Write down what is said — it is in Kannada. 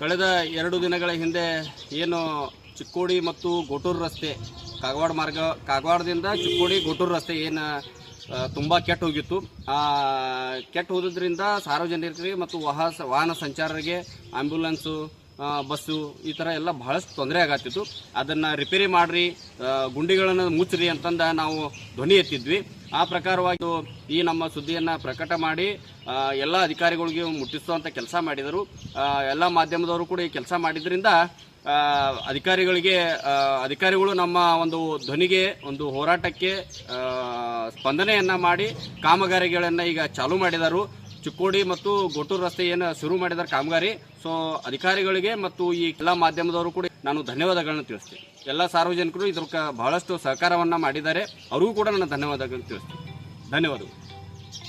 ಕಳೆದ ಎರಡು ದಿನಗಳ ಹಿಂದೆ ಏನು ಚಿಕ್ಕೋಡಿ ಮತ್ತು ಗೋಟೂರು ರಸ್ತೆ ಕಾಗವಾಡ ಮಾರ್ಗ, ಕಾಗವಾಡದಿಂದ ಚಿಕ್ಕೋಡಿ, ಗೋಟೂರು ರಸ್ತೆ ಏನು ತುಂಬ ಕೆಟ್ಟ ಹೋಗಿತ್ತು. ಕೆಟ್ಟು ಹೋದ್ರಿಂದ ಸಾರ್ವಜನಿಕರಿಗೆ ಮತ್ತು ವಾಹ ವಾಹನ ಸಂಚಾರರಿಗೆ ಆಂಬ್ಯುಲೆನ್ಸು ಬಸ್ಸು, ಈ ಥರ ಎಲ್ಲ ಬಹಳಷ್ಟು ತೊಂದರೆ ಆಗತ್ತಿತ್ತು. ಅದನ್ನು ರಿಪೇರಿ ಮಾಡಿರಿ ಗುಂಡಿಗಳನ್ನು ಮುಚ್ಚ್ರಿ ಅಂತಂದ ನಾವು ಧ್ವನಿ ಎತ್ತಿದ್ವಿ. ಆ ಪ್ರಕಾರವಾಗಿ ಈ ನಮ್ಮ ಸುದ್ದಿಯನ್ನು ಪ್ರಕಟ ಮಾಡಿ ಎಲ್ಲ ಅಧಿಕಾರಿಗಳಿಗೆ ಮುಟ್ಟಿಸುವಂಥ ಕೆಲಸ ಮಾಡಿದರು. ಎಲ್ಲ ಮಾಧ್ಯಮದವರು ಕೂಡ ಈ ಕೆಲಸ ಮಾಡಿದ್ರಿಂದ ಅಧಿಕಾರಿಗಳಿಗೆ ಅಧಿಕಾರಿಗಳು ನಮ್ಮ ಒಂದು ಧ್ವನಿಗೆ, ಒಂದು ಹೋರಾಟಕ್ಕೆ ಸ್ಪಂದನೆಯನ್ನ ಮಾಡಿ, ಕಾಮಗಾರಿಗಳನ್ನು ಈಗ ಚಾಲೂ ಮಾಡಿದರು. ಚಿಕ್ಕೋಡಿ ಮತ್ತು ಗೋಟೂರು ರಸ್ತೆ ಏನು ಶುರು ಮಾಡಿದಾರೆ ಕಾಮಗಾರಿ. ಸೊ ಅಧಿಕಾರಿಗಳಿಗೆ ಮತ್ತು ಈ ಎಲ್ಲ ಮಾಧ್ಯಮದವರು ಕೂಡ ನಾನು ಧನ್ಯವಾದಗಳನ್ನು ತಿಳಿಸ್ತೀನಿ. ಎಲ್ಲ ಸಾರ್ವಜನಿಕರು ಇದಕ್ಕೆ ಬಹಳಷ್ಟು ಸಹಕಾರವನ್ನು ಮಾಡಿದ್ದಾರೆ. ಅವರಿಗೂ ಕೂಡ ನನ್ನ ಧನ್ಯವಾದಗಳನ್ನು ತಿಳಿಸ್ತೀನಿ. ಧನ್ಯವಾದಗಳು.